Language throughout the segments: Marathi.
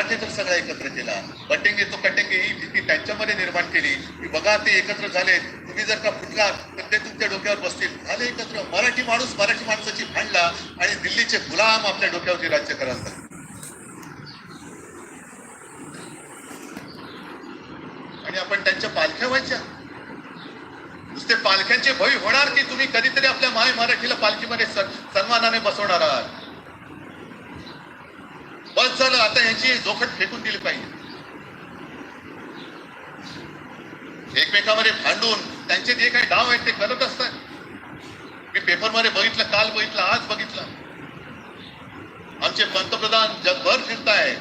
मराठी तर सगळा एकत्र केला. बटेंगे तो कटेंगे ही भीती त्यांच्यामध्ये निर्माण केली. की बघा ते एकत्र झाले. तुम्ही जर का फुटलात तर ते तुमच्या डोक्यावर बसतील. झाले एकत्र. मराठी माणूस मराठी माणसाची भांडला आणि दिल्लीचे गुलाम आपल्या डोक्यावरती राज्य करायला आणि आपण त्यांच्या पालख्या व्हायच्या. नुसते पालख्यांचे भय होणार की तुम्ही कधीतरी आपल्या माय मराठीला पालखीमध्ये सन्मानाने बसवणार आहात बस झालं आता यांची जोखट फेकून दिली पाहिजे. एकमेकांमध्ये भांडून त्यांचे जे काही डाव आहेत ते करत असतात. मी पेपरमध्ये बघितलं काल बघितलं आज बघितलं. आमचे पंतप्रधान जगभर फिरताय.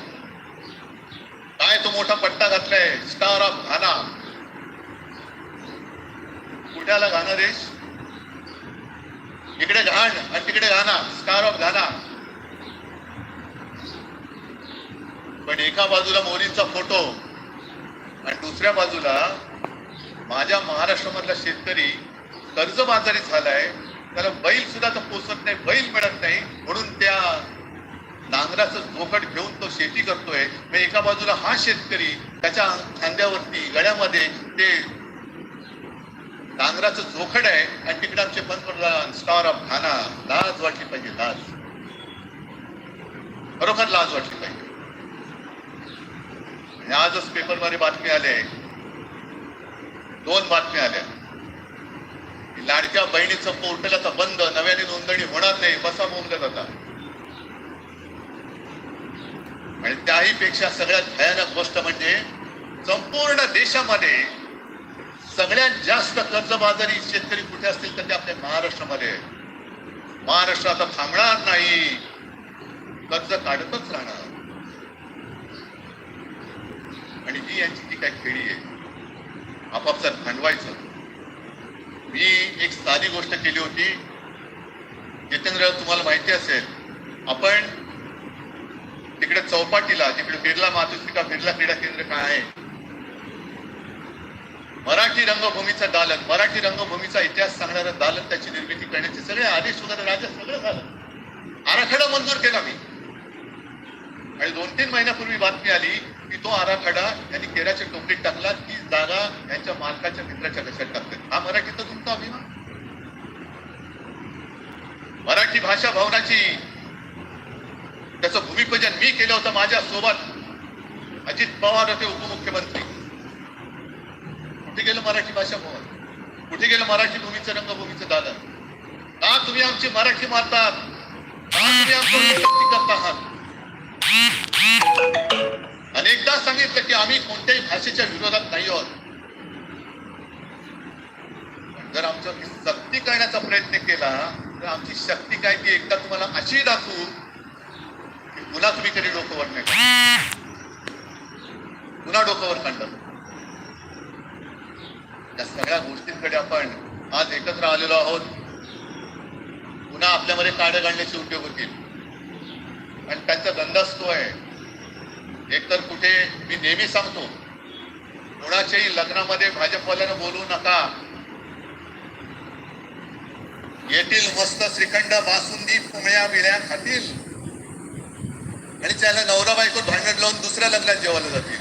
काय तो मोठा पट्टा घातलाय? स्टार ऑफ घाना कुठ्याला घाना देश? इकडे घाण आणि तिकडे घाना स्टार ऑफ घाना पण एका बाजूला मोदींचा फोटो आणि दुसऱ्या बाजूला माझ्या महाराष्ट्रामधला शेतकरी कर्जबाजारी झालाय. त्याला बैल सुद्धा तर पोचत नाही बैल मिळत नाही. म्हणून त्या नांगराचं झोकट घेऊन तो शेती करतोय. मग एका बाजूला हा शेतकरी त्याच्या खांद्यावरती गळ्यामध्ये ते नांगराचं झोकड आहे आणि तिकडे आमचे पंतप्रधान स्टार ऑफ घाना लाज वाटली पाहिजे लाज. बरोबर लाज वाटली पाहिजे. आजच पेपरमध्ये बातमी आले दोन बातम्या आल्या. लाडक्या बहिणीचं पोर्टल आता बंद नव्याने नोंदणी होणार नाही बसा बोंबलत आता. आणि त्याही पेक्षा सगळ्यात भयानक गोष्ट म्हणजे संपूर्ण देशामध्ये सगळ्यात जास्त कर्जबाजारी शेतकरी कुठे असतील तर ते आपल्या महाराष्ट्रामध्ये महाराष्ट्र आता थांबणार नाही. कर्ज काढतच राहणार. आणि ही यांची जी काही खेळी आहे आपापसात भांडवायचं. मी एक साधी गोष्ट केली होती. जितेंद्र तुम्हाला माहिती असेल आपण तिकडे चौपाटीला जिकडे बिर्ला मातुश्रिका बिर्ला क्रीडा केंद्र काय आहे? मराठी रंगभूमीचा दालन मराठी रंगभूमीचा इतिहास सांगणारं दालन त्याची निर्मिती करण्याचे सगळे आदेश वगैरे राजा सगळं झालं. आराखडा मंजूर केला मी. आणि दोन तीन महिन्यापूर्वी बातमी आली की तो आराखडा यांनी केराच्या टोपलीत टाकला ती जागा यांच्या मालकाच्या मित्राच्या कशात टाकते. हा मराठीचा तुमचा अभिमान? मराठी भाषा भवनाची त्याचं भूमिपूजन मी केलं होतं माझ्या सोबत. अजित पवार होते उपमुख्यमंत्री. कुठे गेलं मराठी भाषा भवन? कुठे गेलं मराठी भूमीचं रंगभूमीचं दालन? का तुम्ही आमची मराठी मारतात का तुम्ही आमचं करता आहात कोणत्याही विरोधात नाही आहोत जर आमचं सक्ती करण्याचा प्रयत्न केला तर आमची शक्ती काय ती एकदा तुम्हाला अशी दाखवू की पुन्हा तुम्ही कधी डोकं वर नाही पुन्हा डोकं वर काढलं या सगळ्या गोष्टींकडे आपण आज एकत्र आलेलो आहोत. पुन्हा आपल्यामध्ये काढे काढण्याचे उद्योग होतील आणि त्यांचा धंदाच तो आहे एकतर कुठे मी नेहमी सांगतो कोणाच्याही लग्नामध्ये भाजपवाल्यानं बोलू नका. येथील मस्त श्रीखंड बासुंदी पुमळ्या बिळ्या खातील. आणि त्याला नवरा बायको भांडण लावून दुसऱ्या लग्नात जेवायला जातील.